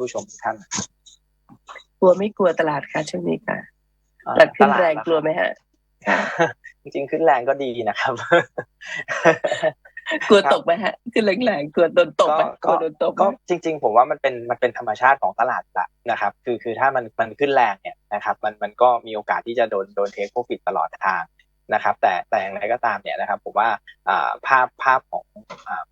ผู้ชมทุกท่านกลัวไม่กลัวตลาดคะช่วงนี้ค่ะตลาดขึ้นแรงกลัวไหมฮะจริงๆขึ้นแรงก็ดีนะครับ กลัวตกไหมฮะขึ้นแรงๆกลัวโดนตกไหมกลัวโดนตกก็จริง ๆ ผมว่ามันเป็นมันเป็นธรรมชาติของตลาดละนะครับ คือคือถ้ามันมันขึ้นแรงเนี่ยนะครับ มันมันก็มีโอกาสที่จะโดนโดนเทคโปรฟิตตลอดทางนะครับแต่แต่อย่างไรก็ตามเนี่ยนะครับผมว่าภาพภาพของ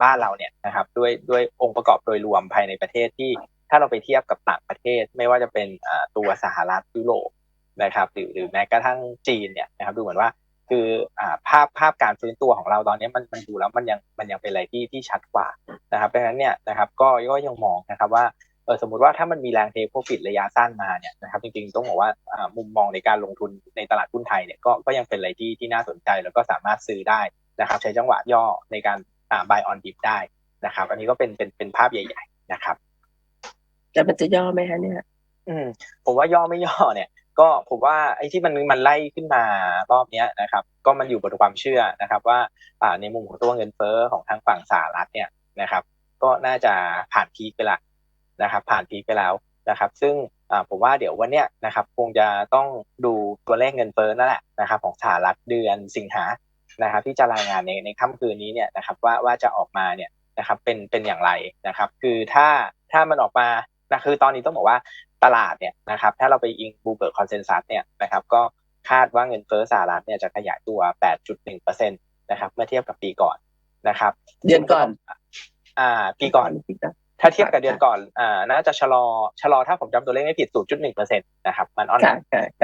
บ้านเราเนี่ยนะครับด้วยด้วยองค์ประกอบโดยรวมภายในประเทศที่ ถ้าเราไปเทียบกับต่างประเทศ ไม่ว่าจะเป็นตัวสหรัฐยุโรปนะครับหรือหรือแม้กระทั่งจีนเนี่ยนะครับดูเหมือนว่าคืออภาพภาพการฟื้นตัวของเราตอนนี้มันมันดูแล้วมันยังมันยังเป็นอะไรที่ที่ชัดกว่านะครับดังนั้นเนี่ยนะครับก็ก็ยังมองนะครับว่าเออสมมติว่าถ้ามันมีแรงเทคโปรฟิตระยะสั้นมาเนี่ยนะครับจริงๆต้องบอกว่ามุมมองในการลงทุนในตลาดหุ้นไทยเนี่ยก็ก็ยังเป็นอะไรที่ที่น่าสนใจแล้วก็สามารถซื้อได้นะครับ ใช้จังหวะย่อในการ buy on dip ได้นะครับ อันนี้ก็เป็นเป็นเป็นภาพใหญ่ ๆ นะครับ แต่มันจะย่อไหมฮะเนี่ย อืม ผมว่าย่อไม่ย่อเนี่ย ก็ผมว่าไอ้ที่มันมันไล่ขึ้นมารอบเนี้ยนะครับ ก็มันอยู่บนความเชื่อนะครับ ว่าในมุมของตัวเงินเฟ้อของทางฝั่งสหรัฐเนี่ยนะครับ ก็น่าจะผ่านพีคไปล้วนะครับ ผ่านพีคไปแล้วนะครับ ซึ่งผมว่าเดี๋ยววันเนี้ยนะครับคงจะต้องดูตัวเลขเงินเฟ้อนั่นแหละนะครับ ของสหรัฐเดือนสิงหานะครับ ที่จะรายงานในในค่ำคืนนี้เนี่ยนะครับ ว่าว่าจะออกมาเนี่ยนะครับเป็นเป็นอย่างไรนะครับ คือถ้าถ้ามันออกมา นะคือตอนนี้ต้องบอกว่าตลาดเนี่ยนะครับถ้าเราไปอิงบูเบิร์กคอนเซนแซสเนี่ยนะครับก็คาดว่าเงินเฟ้อสหรัฐเนี่ยจะขยายตัว 8.1%นะครับเมื่อเทียบกับปีก่อนนะครับ เดือนก่อน อ่า ปีก่อน ถ้าเทียบกับเดือนก่อน อ่า น่าจะชะลอ ชะลอถ้าผมจำตัวเลขไม่ผิด 0.1%นะครับ มันออน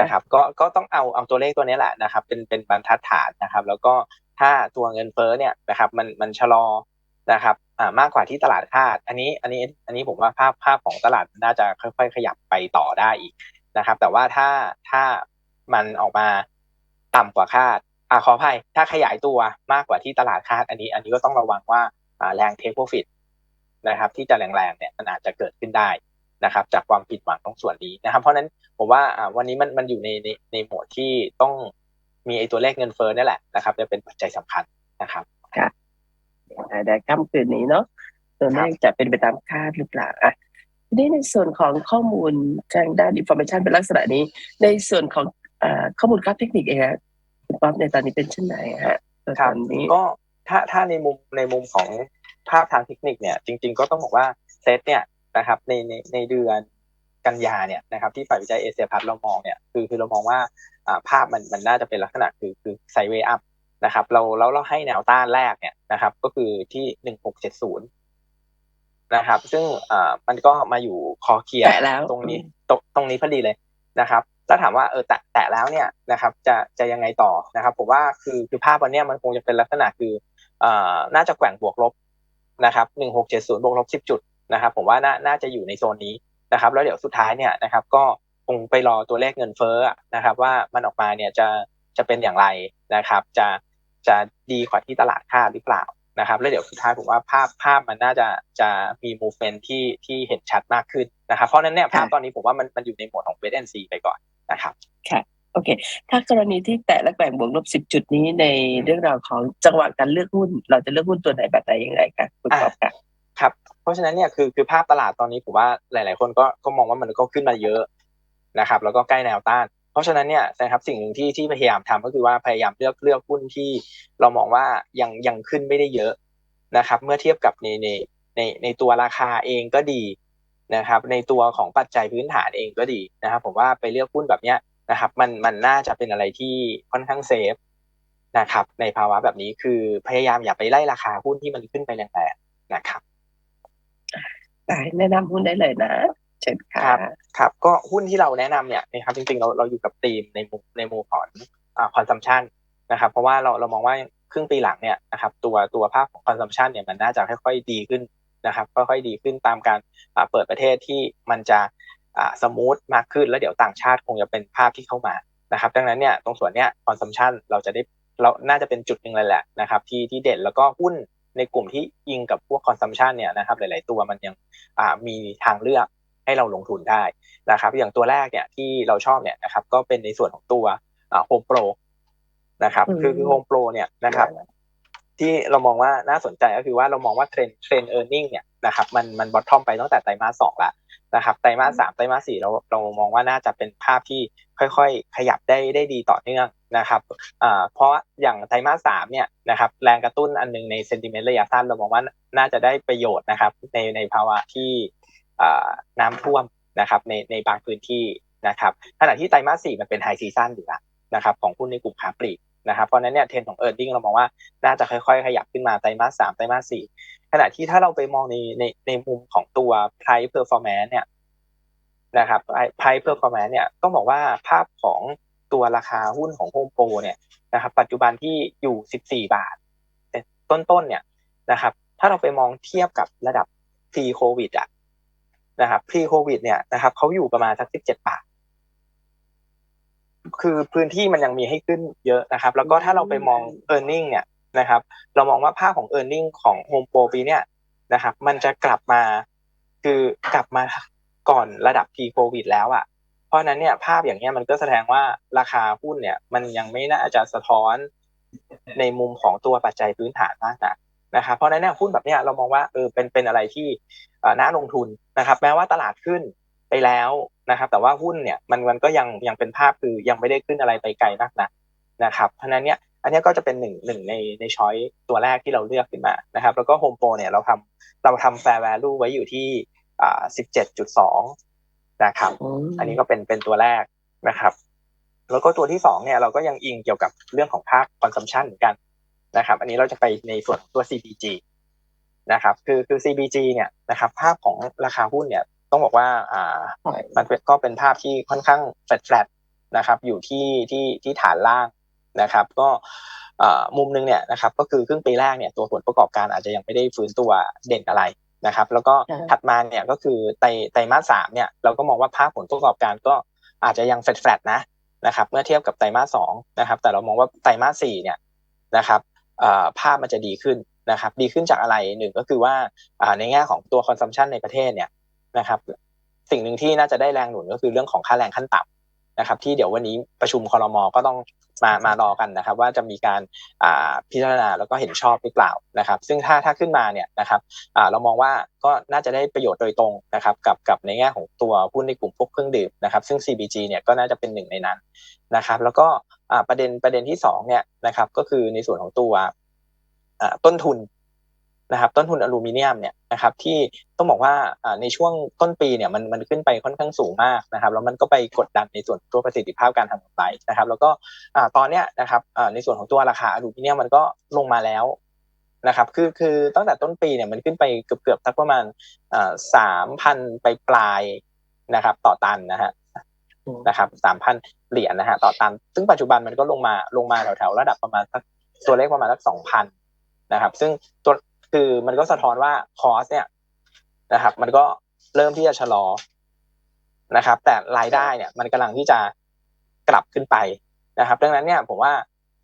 นะครับ ก็ ก็ต้องเอา เอาตัวเลขตัวนี้แหละนะครับ เป็น เป็นบรรทัดฐานนะครับ แล้วก็ถ้าตัวเงินเฟ้อเนี่ยนะครับ มัน มันชะลอนะครับอ่า มากกว่าที่ตลาดคาด อันนี้อันนี้อันนี้ผมว่าภาพภาพของตลาดน่าจะค่อย ๆ ขยับไปต่อได้อีกนะครับ แต่ว่าถ้าถ้ามันออกมาต่ำกว่าคาดอ่าขออภัยถ้าขยายตัวมากกว่าที่ตลาดคาด อันนี้ อันนี้ก็ต้องระวังว่าแรงเทคโปรฟิตนะครับ ที่จะแรงๆเนี่ยมันอาจจะเกิดขึ้นได้นะครับ จากความผิดหวังตรงส่วนนี้นะครับ เพราะนั้นผมว่าวันนี้มันมันอยู่ในในในหมวดที่ต้องมีไอ้ตัวเลขเงินเฟ้อนี่แหละนะครับ จะเป็นปัจจัยสำคัญนะครับ ได้ค่ำคืนนี้เนาะตัวเลขจะเป็นไปตามคาดหรือเปล่าอะทีนี้ในส่วนของข้อมูลทางด้านอินโฟมชันเป็นลักษณะนี้ ในส่วนของข้อมูลกราฟเทคนิคเองคุณป๊อปในตอนนี้เป็นเช่นไหนฮะตอนนี้ก็ถ้าถ้าในมุมในมุมของภาพทางเทคนิคเนี่ยจริง ๆ ก็ต้องบอกว่าเซตเนี่ยนะครับในในในเดือนกันยาเนี่ยนะครับที่ฝ่ายวิจัยเอเชียพัฒเรามองเนี่ยคือคือเรามองว่าภาพมันมันน่าจะเป็นลักษณะคือคือไซเวย์อัพ นะครับ เราแล้วเราให้แนวต้านแรกเนี่ยนะครับ ก็คือที่หนึ่งหกเจ็ดศูนย์นะครับ ซึ่งอ่ามันก็มาอยู่คอเคียร์ตรงนี้ตรงตรงนี้พอดีเลยนะครับถ้าถามว่าเออแตะแตะแล้วเนี่ยนะครับ จะจะยังไงต่อนะครับ ผมว่าคือคือภาพวันนี้มันคงจะเป็นลักษณะคืออ่าน่าจะแกว่งบวกลบนะครับหนึ่งหกเจ็ดศูนย์บวกลบสิบจุดนะครับ ผมว่าน่าน่าจะอยู่ในโซนนี้นะครับ แล้วเดี๋ยวสุดท้ายเนี่ยนะครับ ก็คงไปรอตัวเลขเงินเฟ้อนะครับ ว่ามันออกมาเนี่ยจะจะเป็นอย่างไรนะครับ จะ จะดีกว่าที่ตลาดคาดหรือเปล่านะครับ แล้วเดี๋ยวสุดท้ายผมว่าภาพภาพมันน่าจะจะมีมูฟเมนที่ที่เห็นชัดมากขึ้นนะครับ เพราะนั้นเนี่ยภาพตอนนี้ผมว่ามันมันอยู่ในโหมดของเวทแอนซีไปก่อนนะครับค่ะโอเค ถ้ากรณีที่แตะและแบ่งบวกลบสิบจุดนี้ในเรื่องราวของจังหวะการเลือกหุ้น เราจะเลือกหุ้นตัวไหนแบบไหนยังไงคะคุณป๊อปค่ะครับ เพราะฉะนั้นเนี่ยคือคือภาพตลาดตอนนี้ผมว่าหลาย ๆ คนก็ก็มองว่ามันก็ขึ้นมาเยอะนะครับ แล้วก็ใกล้แนวต้าน เพราะฉะนั้นเนี่ยนะครับสิ่งหนึ่งที่ที่พยายามทำก็คือว่าพยายามเลือกเลือกหุ้นที่เรามองว่ายังยังขึ้นไม่ได้เยอะนะครับ เมื่อเทียบกับในในในในตัวราคาเองก็ดีนะครับ ในตัวของปัจจัยพื้นฐานเองก็ดีนะครับ ผมว่าไปเลือกหุ้นแบบเนี้ยนะครับ มันมันน่าจะเป็นอะไรที่ค่อนข้างเซฟนะครับ ในภาวะแบบนี้คือพยายามอย่าไปไล่ราคาหุ้นที่มันขึ้นไปแรงๆนะครับแนะนำหุ้นได้เลยนะ เช่นครับครับ ก็หุ้นที่เราแนะนำเนี่ยนะครับจริงๆเราเราอยู่กับทีมในมุมในมุมของอ่าคอนซัมชันนะครับ เพราะว่าเราเรามองว่าครึ่งปีหลังเนี่ยนะครับตัวตัวภาพของคอนซัมชันเนี่ยมันน่าจะค่อยๆดีขึ้นนะครับค่อยๆดีขึ้นตามการเปิดประเทศที่มันจะสมูทมากขึ้นแล้วเดี๋ยวต่างชาติคงจะเป็นภาพที่เข้ามานะครับ ดังนั้นเนี่ยตรงส่วนเนี้ยคอนซัมชันเราจะได้เราน่าจะเป็นจุดหนึ่งเลยแหละนะครับที่ที่เด่นแล้วก็หุ้นในกลุ่มที่ยิงกับพวกคอนซัมชันเนี่ยนะครับหลาย ๆ ตัวมันยังมีทางเลือก ให้เราลงทุนได้นะครับอย่างตัวแรกเนี่ยที่เราชอบเนี่ยนะครับก็เป็นในส่วนของตัวโฮมโปรนะครับคือคือโฮมโปรเนี่ยนะครับจที่เรามองว่าน่าสนใจก็คือว่าเรามองว่าเทรนเทรนเออร์เน็งเนี่ยนะครับมันมันบอททอมไปตั้งแต่ไตรมาสสองแล้วนะครับไตรมาสสามไตรมาสสี่เราเรามองว่าน่าจะเป็นภาพที่ค่อยๆ ขยับได้ได้ดีต่อเนื่องนะครับอ่าเพราะอย่างไตรมาสสามเนี่ยนะครับแรงกระตุ้นอันนึงในเซนติเมนต์ระยะสั้นเรามองว่าน่าจะได้ประโยชน์นะครับในในภาวะที่ น้ำท่วมนะครับในในบางพื้นที่นะครับขณะที่ไตรมาสสี่มันเป็นไฮซีซั่นอยู่แล้วนะครับของหุ้นในกลุ่มค้าปลีกนะครับเพราะนั้นเนี่ยเทรนของเออร์ i ิงเรามองว่าน่าจะค่อยๆ ขยับขึ้นมาไตรมาสสามไตรมาสสี่ขณะที่ถ้าเราไปมองในในในมุมของตัว price performance เนี่ยนะครับ price performance เนี่ยต้องบอกว่าภาพของตัวราคาหุ้นของ Home Pro เนี่ยนะครับปัจจุบันที่อยู่ 14 บาทต้นๆเนี่ยนะครับถ้าเราไปมองเทียบกับระดับ pre covid อะ นะครับ pre covid เนี่ยนะครับเขาอยู่ประมาณสัก17บาท คือพื้นที่มันยังมีให้ขึ้นเยอะนะครับ แล้วก็ถ้าเราไปมอง e a r n i n g เนี่ยนะครับ เรามองว่าภาพของ e a r n i n g ของ Home Pro ปีเนี่ยนะครับ มันจะกลับมาคือกลับมาก่อนระดับ pre covid แล้วอะเพราะนั้นเนี่ยภาพอย่างเงี้ยมันก็แสดงว่าราคาหุ้นเนี่ย มันยังไม่น่าจะสะท้อนในมุมของตัวปัจจัยพื้นฐานมากนัก นะครับเพราะนั้นเนี่ยหุ้นแบบเนี้ยเรามองว่าเออเป็นเป็นอะไรที่น่าลงทุนนะครับ แม้ว่าตลาดขึ้นไปแล้วนะครับ แต่ว่าหุ้นเนี่ยมันมันก็ยังยังเป็นภาพคือยังไม่ได้ขึ้นอะไรไปไกลมากนะนะครับ เพราะนั้นเนี่ยอันนี้ก็จะเป็นหนึ่งหนึ่งในในช้อยตัวแรกที่เราเลือกขึ้นมานะครับ แล้วก็โฮมโปรเนี่ยเราทำเราทำ fair value ไว้อยู่ที่อ่าสิบเจ็ดจุดสองนะครับ อันนี้ก็เป็นเป็นตัวแรกนะครับ แล้วก็ตัวที่สองเนี่ยเราก็ยังอิงเกี่ยวกับเรื่องของภาคคอนซัมชันเหมือนกัน นะครับ อันนี้เราจะไปในส่วนตัว CPG นะครับ คือคือ CBG เนี่ยนะครับ ภาพของราคาหุ้นเนี่ยต้องบอกว่าอ่ามันก็เป็นภาพที่ค่อนข้างแฟลตๆนะครับ อยู่ที่ที่ที่ฐานล่างนะครับ ก็มุมนึงเนี่ยนะครับก็คือครึ่งปีแรกเนี่ยตัวผลประกอบการอาจจะยังไม่ได้ฟื้นตัวเด่นอะไรนะครับ แล้วก็ถัดมาเนี่ยก็คือไตไตรมาสสามเนี่ยเราก็มองว่าภาพผลประกอบการก็อาจจะยังแฟลตๆนะนะครับ เมื่อเทียบกับไตรมาสสองนะครับ แต่เรามองว่าไตรมาสสี่เนี่ยนะครับ ภาพมันจะดีขึ้นนะครับดีขึ้นจากอะไรหนึ่งก็คือว่าในแง่ของตัวคอนซัมชันในประเทศเนี่ยนะครับสิ่งหนึ่งที่น่าจะได้แรงหนุนก็คือเรื่องของค่าแรงขั้นต่ำ นะครับ ที่เดี๋ยววันนี้ประชุมคอรมอก็ต้องมามารอกันนะครับ ว่าจะมีการพิจารณาแล้วก็เห็นชอบหรือเปล่านะครับ ซึ่งถ้าถ้าขึ้นมาเนี่ยนะครับเรามองว่าก็น่าจะได้ประโยชน์โดยตรงนะครับ กับกับในแง่ของตัวหุ้นในกลุ่มพวกเครื่องดื่มนะครับ ซึ่ง CBG เนี่ยก็น่าจะเป็นหนึ่งในนั้นนะครับ แล้วก็ประเด็นประเด็นที่สองเนี่ยนะครับ ก็คือในส่วนของตัวต้นทุน นะครับต้นทุนอลูมิเนียมเนี่ยนะครับที่ต้องบอกว่าในช่วงต้นปีเนี่ยมันมันขึ้นไปค่อนข้างสูงมากนะครับแล้วมันก็ไปกดดันในส่วนตัวประสิทธิภาพการทำกำไรนะครับ แล้วก็ตอนเนี้ยนะครับในส่วนของตัวราคาอลูมิเนียมมันก็ลงมาแล้วนะครับคือคือตั้งแต่ต้นปีเนี่ยมันขึ้นไปเกือบเกือบสักประมาณสามพันไปปลายนะครับ ต่อตันนะฮะนะครับสามพันเหรียญนะฮะต่อตัน ซึ่งปัจจุบันมันก็ลงมาลงมาแถวๆระดับประมาณสักตัวเลขประมาณสักสองพันนะครับ ซึ่งตัว คือมันก็สะท้อนว่าคอสเนี่ยนะครับ มันก็เริ่มที่จะชะลอนะครับ แต่รายได้เนี่ย มันกำลังที่จะกลับขึ้นไปนะครับ ดังนั้นเนี่ยผมว่า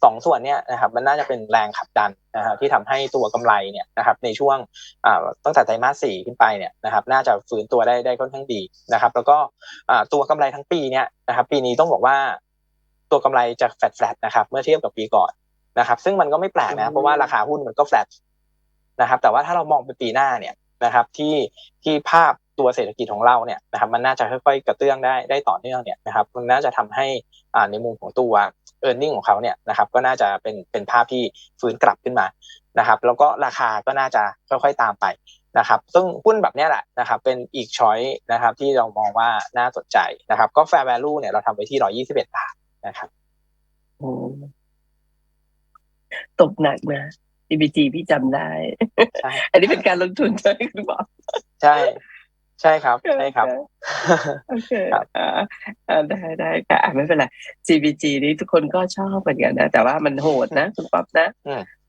สองส่วนเนี่ยนะครับมันน่าจะเป็นแรงขับดันนะครับที่ทำให้ตัวกำไรเนี่ยนะครับ ในช่วงตั้งแต่ไตรมาสสี่ขึ้นไปเนี่ยนะครับ น่าจะฟื้นตัวได้ได้ค่อนข้างดีนะครับ แล้วก็ตัวกำไรทั้งปีเนี่ยนะครับ ปีนี้ต้องบอกว่า ตัวกำไรจะแฟลตๆนะครับ เมื่อเทียบกับปีก่อนนะครับ ซึ่งมันก็ไม่แปลกนะเพราะว่าราคาหุ้นมันก็แฟลต นะครับ แต่ว่าถ้าเรามองไปปีหน้าเนี่ยนะครับที่ที่ภาพตัวเศรษฐกิจของเราเนี่ยนะครับมันน่าจะค่อยๆกระเตื้องได้ได้ต่อเนื่องเนี่ยนะครับมันน่าจะทำให้อ่าในมุมของตัวเออร์เน็งของเขาเนี่ยนะครับก็น่าจะเป็นเป็นภาพที่ฟื้นกลับขึ้นมานะครับแล้วก็ราคาก็น่าจะค่อยๆตามไปนะครับซึ่งหุ้นแบบนี้แหละนะครับเป็นอีกช้อยนะครับที่เรามองว่าน่าสนใจนะครับ ก็ fair value เนี่ยเราทำไว้ที่ร้อยี่สิบเอ็ดบาทนะครับตกหนักนะ CBG พี่จำได้อันนี้เป็นการลงทุนใช่ไหมคุณบอกใช่ ใช่ครับ ใช่ครับ โอเคอ่าได้ได้ค่ะไม่เป็นไร CBG นี้ทุกคนก็ชอบเหมือนกันนะ แต่ว่ามันโหดนะ คุณป๊อบนะ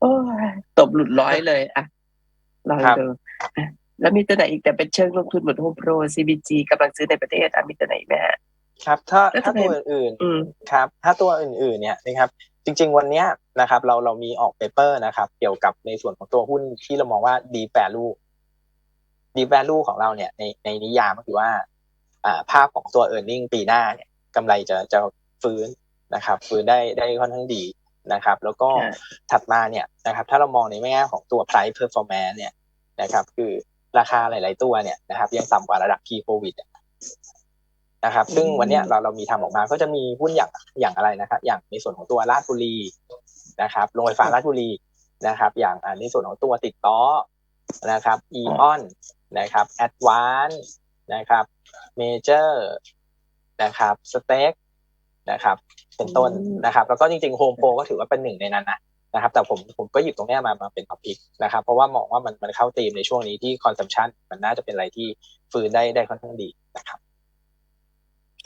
โอ้ตบหลุดร้อยเลย อะลองดูแล้วมีตัวไหนอีกแต่เป็นเชิงลงทุนหมดโฮมโปร CBG กำลังซื้อในประเทศอะมีตัวไหนไหมครับ ถ้าถ้าตัวอื่นๆครับ ถ้าตัวอื่น ๆ เนี่ยนะครับ จริง ๆ วันนี้ นะครับ เราเรามีออกเปเปอร์นะครับ เกี่ยวกับในส่วนของตัวหุ้นที่เรามองว่าดีแ value ดีแ value ของเราเนี่ยในในนิยามก็คือว่าอ่าภาพของตัว e a r n i n g ปีหน้าเนี่ยกำไรจะจะฟื้นนะครับ ฟื้นได้ได้ค่อนข้างดีนะครับ แล้วก็ค่ะถัดมาเนี่ยนะครับ ถ้าเรามองในแง่ของตัว price performance เนี่ยนะครับ คือราคาหลาย ๆ ตัวเนี่ยนะครับ ยังต่ำกว่าระดับ pre covid อะนะครับ ซึ่งวันเนี้ยเราเรามีทำออกมาก็จะมีหุ้นอย่างอย่างอะไรนะครับ อย่างในส่วนของตัวราชบุรี นะครับโรงไฟฟ้าราชบุรีนะครับ อย่างอ่าในส่วนของตัวติดต่อนะครับอีออนนะครับแอดวานนะครับเมเจอร์นะครับสเต็กนะครับเป็นต้นอืมนะครับ แล้วก็จริงๆโฮมโปรก็ถือว่าเป็นหนึ่งในนั้นนะนะครับ แต่ผมผมก็หยิบตรงเนี้ยมามาเป็นท็อปิกนะครับ เพราะว่ามองว่ามันมันเข้าธีมในช่วงนี้ที่คอนซัมชันมันน่าจะเป็นอะไรที่ฟื้นได้ได้ค่อนข้างดีนะครับ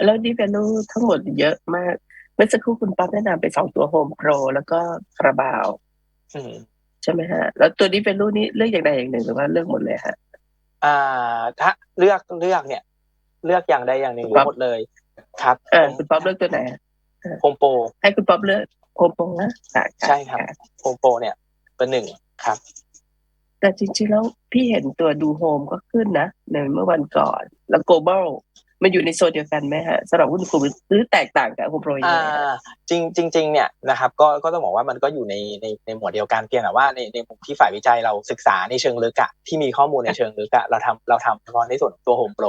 แล้วดี value ทั้งหมดเยอะมาก เมื่อสักครู่คุณป๊อปแนะนำไปสองตัวโฮมโปรแล้วก็คาราบาวอืมใช่ไหมฮะ แล้วตัวดี value นี้เลือกอย่างใดอย่างหนึ่งหรือว่าเลือกหมดเลยฮะอ่า ถ้าเลือกเลือกเนี่ย เลือกอย่างใดอย่างหนึ่งหรือหมดเลย ครับเออคุณป๊อปเลือกตัวไหนฮะโฮมโปรให้คุณป๊อปเลือกโฮมโปรนะค่ะใช่ครับะโฮมโปรเนี่ยเป็นหนึ่งครับ แต่จริงๆแล้วพี่เห็นตัวดูโฮมก็ขึ้นนะในเมื่อวันก่อน แล้ว global มันอยู่ในโซนเดียวกันไหมฮะสำหรับหุ้นกลุ่มหรือแตกต่างกับโฮมโปรยังอ่าไงฮะจริงจริงๆเนี่ยนะครับก็ก็ต้องบอกว่ามันก็อยู่ในในในหมวดเดียวกันเพียงแต่ว่าในในมุมที่ฝ่ายวิจัยเราศึกษาในเชิงลึกอะที่มีข้อมูลในเชิงลึกอะเราทำเราทำเฉพาะในส่วนของตัวโฮมโปร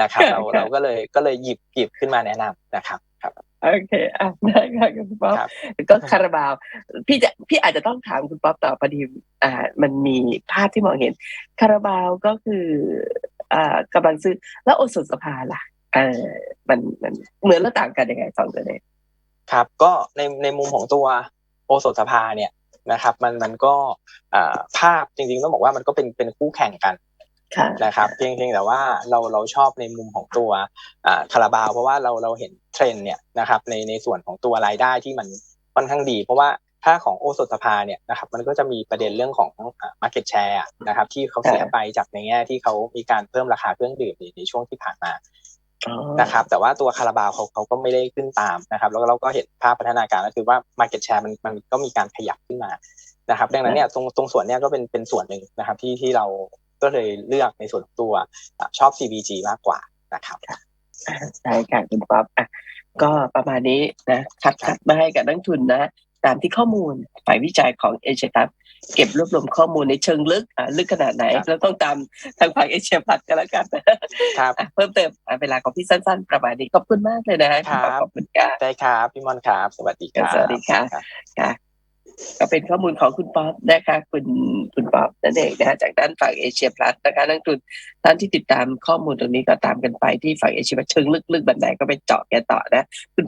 นะครับเราเราก็เลยก็เลยหยิบหยิบขึ้นมาแนะนำนะครับครับโอเคอะได้ค่ะคุณป๊อปครับก็คาราบาว พี่จะพี่อาจจะต้องถามคุณป๊อปต่อพอดีอ่ามันมีภาพที่มองเห็น คาราบาวก็คืออ่า กำลังซื้อ แล้วโอสถสภาล่ะเออมันมันเหมือนและต่างกันยังไงสองตัวนี้ครับ ก็ในในมุมของตัวโอสถสภาเนี่ยนะครับ มันมันก็อ่าภาพจริงๆต้องบอกว่ามันก็เป็นเป็นคู่แข่งกันค่ะนะครับเพียงเพียงแต่ว่าเราเราชอบในมุมของตัวอ่าคาราบาว เพราะว่าเราเราเห็นเทรนด์เนี่ยนะครับในในส่วนของตัวรายได้ที่มันค่อนข้างดี เพราะว่า ถ้าของโอสถสภาเนี่ยนะครับมันก็จะมีประเด็นเรื่องของอ่า market share นะครับที่เขาเสียไปจากในแง่ที่เขามีการเพิ่มราคาเครื่องดื่มในในช่วงที่ผ่านมาอ๋อนะครับแต่ว่าตัวคาราบาวเขาเขาก็ไม่ได้ขึ้นตามนะครับ แล้วก็เราก็เห็นภาพพัฒนาการก็คือว่า market share มันมันก็มีการขยับขึ้นมานะครับ ดังนั้นเนี่ยตรงตรงส่วนเนี้ยก็เป็นเป็นส่วนหนึ่งนะครับที่ที่เราก็เลยเลือกในส่วนของตัวอะชอบ CBG มากกว่านะครับได้ค่ะคุณป๊อปอะก็ประมาณนี้นะคัดคัดมาให้กับนักทุนนะ ตามที่ข้อมูลฝ่ายวิจัยของเอเชียทัเก็บรวบรวมข้อมูลในเชิงลึกอะลึกขนาดไหนครับแล้วต้องตามทางฝั่งเอเชียพัดกันแล้วกันนะครับอะเพิ่มเติมอะเวลาของพี่สั้น ๆ ประมาณนี้ขอบคุณมากเลยนะณป๊อปครับขอบคุณค่ะได้ครับพี่มอนครับ สวัสดีครับสวัสดีครับค่ะก็เป็นข้อมูลของคุณป๊อปนะคะคุณคุณป๊อปนั่นเองนะคะจากด้านฝั่งเอเชียพลัสนะคะนักลงทุนท่านที่ติดตามข้อมูลตรงนี้ก็ตามกันไปที่ฝั่งเอเชียเชิงลึกๆบันไดก็ไปเจาะกันต่อนะคุณ